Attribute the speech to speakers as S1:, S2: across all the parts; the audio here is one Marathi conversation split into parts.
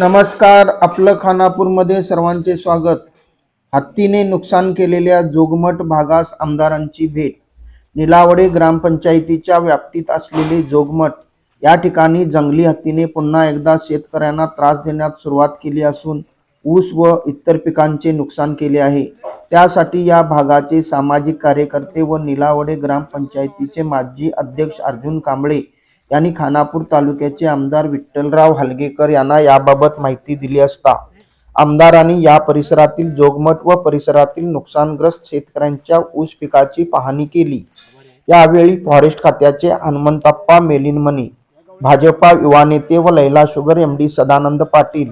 S1: नमस्कार आपलं खानापूरमध्ये सर्वांचे स्वागत. हत्तीने नुकसान केलेल्या जोगमठ भागास आमदारांची भेट. निलावडे ग्रामपंचायतीच्या व्याप्तीत असलेले जोगमठ या ठिकाणी जंगली हत्तीने पुन्हा एकदा शेतकऱ्यांना त्रास देण्यास सुरुवात केली असून ऊस व इतर पिकांचे नुकसान केले आहे. त्यासाठी या भागाचे सामाजिक कार्यकर्ते व निलावडे ग्रामपंचायतीचे माजी अध्यक्ष अर्जुन कांबळे यांनी खानापूर तालुक्याचे आमदार विठ्ठलराव हलगेकर यांना याबाबत माहिती दिली असता. आमदारांनी या परिसरातील जोगमठ व परिसरातील नुकसानग्रस्त शेतकऱ्यांच्या ऊस पिकाची पाहणी केली. यावेळी फॉरेस्ट खात्याचे हनुमंतप्पा मेलिनमणी भाजपा युवा नेते व Laila sugar M D Sadanand Patil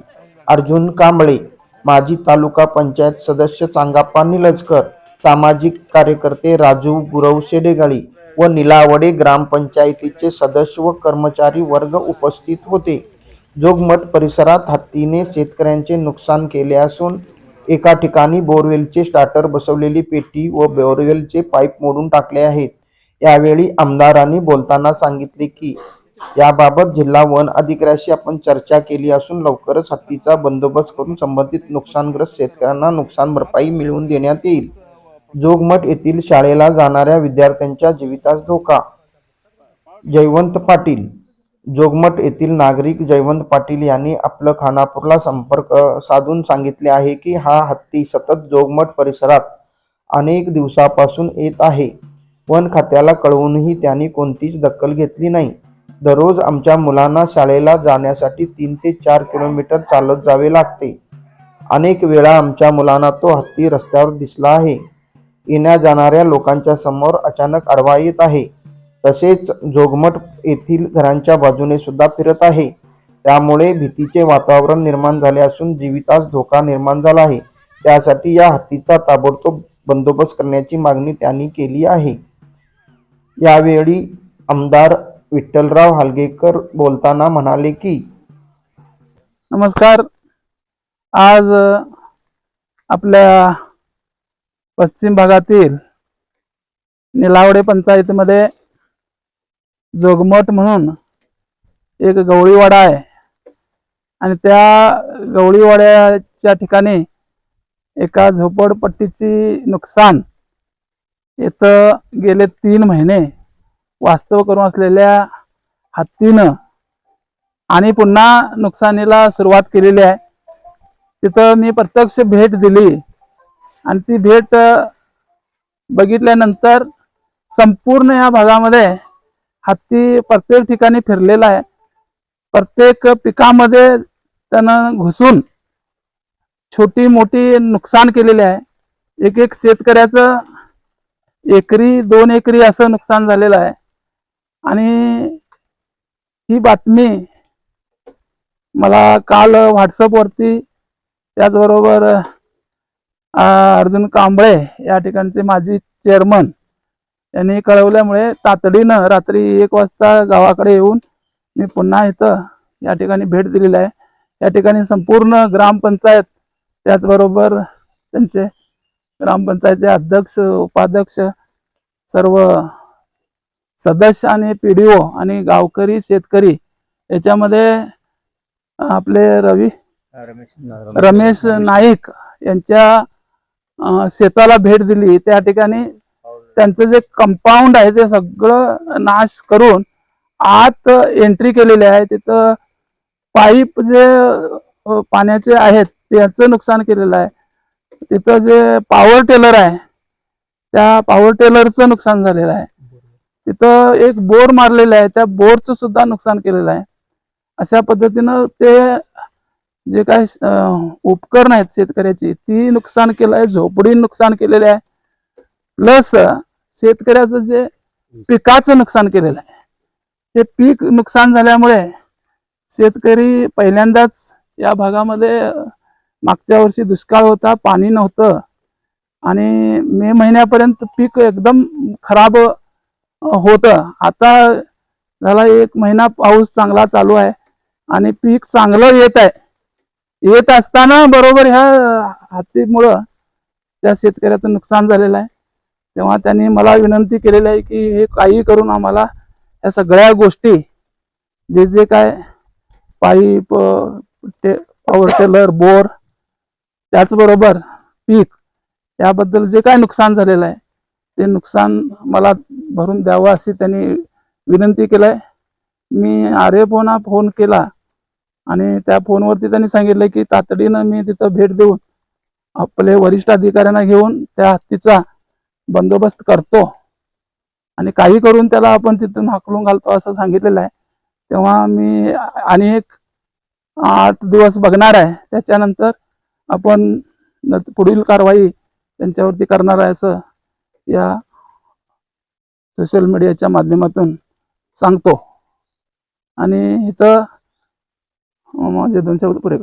S1: Arjun Kamble माजी तालुका पंचायत सदस्य चांगाप्पा निलजकर सामाजिक कार्यकर्ते राजू गुरव शेडेगाळी व निलावडे ग्रामपंचायतीचे सदस्य व कर्मचारी वर्ग उपस्थित होते. जोगमठ परिसरात हत्तीने शेतकऱ्यांचे नुकसान केले असून एका ठिकाणी बोरवेलचे स्टार्टर बसवलेली पेटी व बोरवेलचे पाईप मोडून टाकले आहेत. यावेळी आमदारांनी बोलताना सांगितले की याबाबत जिल्हा वन अधिकाऱ्याशी आपण चर्चा केली असून लवकरच हत्तीचा बंदोबस्त करून संबंधित नुकसानग्रस्त शेतकऱ्यांना नुकसान भरपाई मिळवून देण्यात येईल. जोगमठ येथील शाळेला जाणाऱ्या विद्यार्थ्यांच्या जीवितास धोका. जयवंत पाटील. जोगमठ येथील नागरिक जयवंत पाटील यांनी आपलं खानापूरला संपर्क साधून सांगितले आहे की हा हत्ती सतत जोगमठ परिसरात अनेक दिवसापासून येत आहे. वन खात्याला कळवूनही त्यांनी कोणतीच दखल घेतली नाही. दररोज आमच्या मुलांना शाळेला जाण्यासाठी तीन ते चार किलोमीटर चालत जावे लागते. अनेक वेळा आमच्या मुलांना तो हत्ती रस्त्यावर दिसला आहे. येण्या जाणाऱ्या लोकांच्या समोर अचानक आडवा येत आहे. तसेच जोगमठ येथील घरांच्या बाजूने सुद्धा फिरत आहे. त्यामुळे भीतीचे वातावरण निर्माण झाले असून जीवितास धोका निर्माण झाला आहे. त्यासाठी या हत्तीचा ताबडतोब बंदोबस्त करण्याची मागणी त्यांनी केली आहे. यावेळी आमदार विठ्ठलराव हालगेकर बोलताना म्हणाले की
S2: नमस्कार. आज आपल्या पश्चिम भागातील निलावडे पंचायतीमध्ये जोगमठ म्हणून एक गवळीवाडा आहे. आणि त्या गवळीवाड्याच्या ठिकाणी एका झोपडपट्टीची नुकसान इथं गेले तीन महिने वास्तव करून असलेल्या हत्तीनं आणि पुन्हा नुकसानीला सुरुवात केलेली आहे. तिथं मी प्रत्यक्ष भेट दिली. आणि ती भेट बघितल्यानंतर संपूर्ण या भागामध्ये हत्ती प्रत्येक ठिकाणी फिरलेला आहे. प्रत्येक पिकामध्ये त्यानं घुसून छोटी मोठी नुकसान केलेले आहे. एक एक शेतकऱ्याचं एकरी दोन एकरी असं नुकसान झालेलं आहे. आणि ही बातमी मला काल व्हॉट्सअपवरती त्याचबरोबर अर्जुन कांबळे या ठिकाणचे माजी चेअरमन. यांनी कळवल्यामुळे तातडीनं रात्री एक वाजता गावाकडे येऊन मी पुन्हा इथं या ठिकाणी भेट दिलेली आहे. या ठिकाणी संपूर्ण ग्रामपंचायत त्याचबरोबर त्यांचे ग्रामपंचायतचे अध्यक्ष उपाध्यक्ष सर्व सदस्य आणि पी डी ओ आणि गावकरी शेतकरी याच्यामध्ये आपले रवी रमेश नाईक यांच्या शेताला भेट दिली. त्या ठिकाणी त्यांचं जे कंपाऊंड आहे ते सगळं नाश करून आत एंट्री केलेली आहे. तिथं पाईप जे पाण्याचे आहेत त्याचं नुकसान केलेलं आहे. तिथं जे पॉवर टेलर आहे त्या पॉवर टेलरचं नुकसान झालेलं आहे. तिथं एक बोर मारलेलं आहे त्या बोरचं सुद्धा नुकसान केलेलं आहे. अशा पद्धतीनं ते जे काय उपकरण आहेत शेतकऱ्याची ती नुकसान केलं आहे झोपडी नुकसान केलेले आहे. प्लस शेतकऱ्याचं जे पिकाचं नुकसान केलेलं आहे. हे पीक नुकसान झाल्यामुळे शेतकरी पहिल्यांदाच या भागामध्ये मागच्या वर्षी दुष्काळ होता पाणी नव्हतं. आणि मे महिन्यापर्यंत पीक एकदम खराब होतं. आता झाला एक महिना पाऊस चांगला चालू आहे. आणि पीक चांगलं येत आहे. येत असताना बरोबर ह्या हत्तीमुळं त्या शेतकऱ्याचं नुकसान झालेलं आहे. तेव्हा त्यांनी मला विनंती केलेली आहे की हे काही करून आम्हाला या सगळ्या गोष्टी जे जे काय पाईप ते पॉवर टेलर बोर त्याचबरोबर पीक याबद्दल जे काय नुकसान झालेलं आहे ते नुकसान मला भरून द्यावं अशी त्यांनी विनंती केलं आहे. मी आर्य फोना फोन केला आणि त्या फोनवरती त्यांनी सांगितलं की तातडीनं मी तिथं भेट देऊन आपले वरिष्ठ अधिकाऱ्यांना घेऊन त्या हत्तीचा बंदोबस्त करतो. आणि काही करून त्याला आपण तिथून हाकलून घालतो असं सांगितलेलं आहे. तेव्हा मी आणि एक आठ दिवस बघणार आहे. त्याच्यानंतर आपण पुढील कारवाई त्यांच्यावरती करणार आहे असं या सोशल मीडियाच्या माध्यमातून सांगतो. आणि इथं మా జంతువు కూడా